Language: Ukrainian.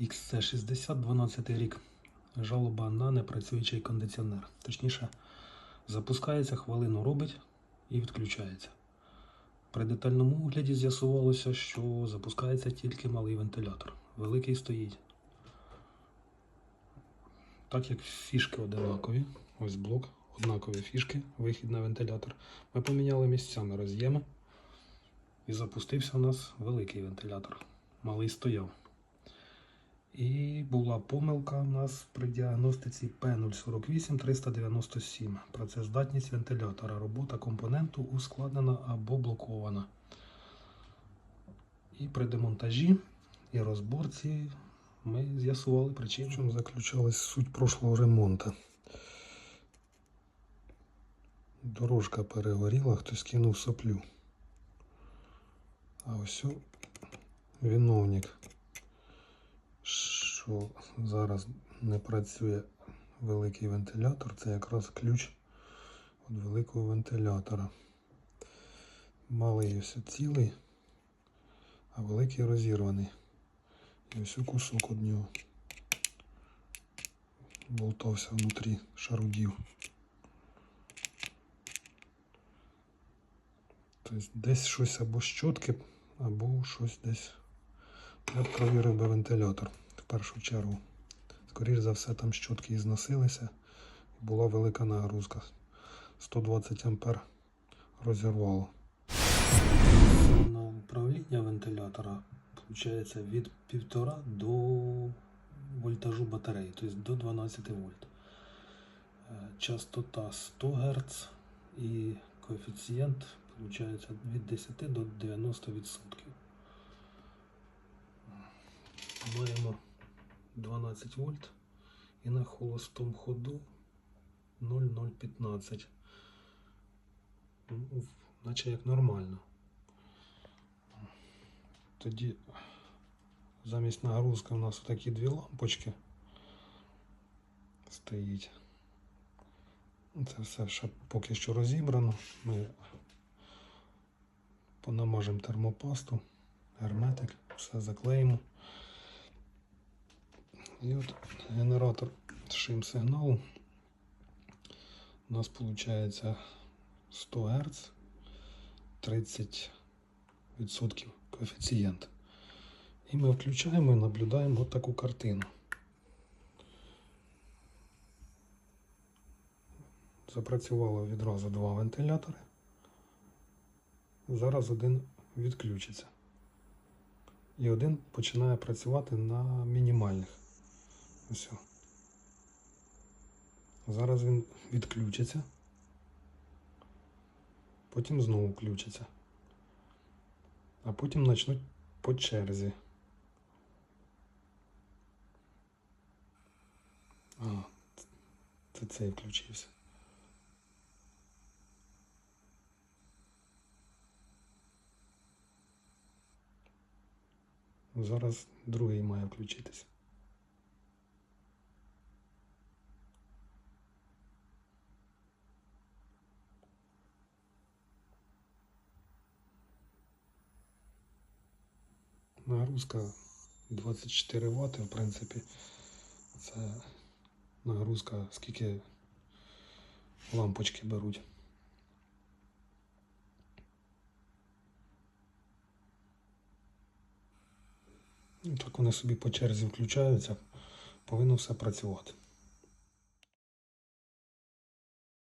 XC60, 12 рік. Жалоба на непрацюючий кондиціонер. Точніше, запускається, хвилину робить і відключається. При детальному огляді з'ясувалося, що запускається тільки малий вентилятор. Великий стоїть. Так як фішки одинакові, ось блок, однакові фішки, вихід на вентилятор. Ми поміняли місцями роз'єми і запустився у нас великий вентилятор. Малий стояв. І була помилка у нас при діагностиці P048 397. Працездатність вентилятора. Робота компоненту ускладнена або блокована. І при демонтажі і розборці ми з'ясували причину. В чому заключалась суть прошлого ремонту. Дорожка перегоріла, хтось кинув соплю. А ось виновник що зараз не працює великий вентилятор, це якраз ключ від великого вентилятора. Малий ось цілий, а великий розірваний. І ось кусок від нього болтався внутрі шарудів. Тобто десь щось або щотки, або щось десь. Я б провірив би вентилятор в першу чергу. Скоріше за все, там щотки і зносилися. Була велика нагрузка. 120 ампер розірвало. На управління вентилятора виходить від 1,5 до вольтажу батареї, тобто до 12 вольт. Е, Частота 100 Гц і коефіцієнт виходить від 10 до 90%. Маємо 12 вольт і на холостому ходу 0,015. Ну, Наче як нормально. Тоді замість нагрузки у нас такі дві лампочки стоїть. Це все ще поки що розібрано. Ми понамажемо термопасту, герметик, все заклеїмо. І от генератор шим сигналу. У нас виходить 100 Гц, 30% коефіцієнт. І ми включаємо і наблюдаємо от таку картину. Запрацювало відразу два вентилятори. Зараз один відключиться. І один починає працювати на мінімальних. Ось. Зараз він відключиться. Потім знову включиться. А потім почнуть по черзі. А, це цей включився. Зараз другий має включитися. Нагрузка 24 Вт, в принципі, це нагрузка, скільки лампочки беруть. Ну, Так вони собі по черзі включаються, повинно все працювати.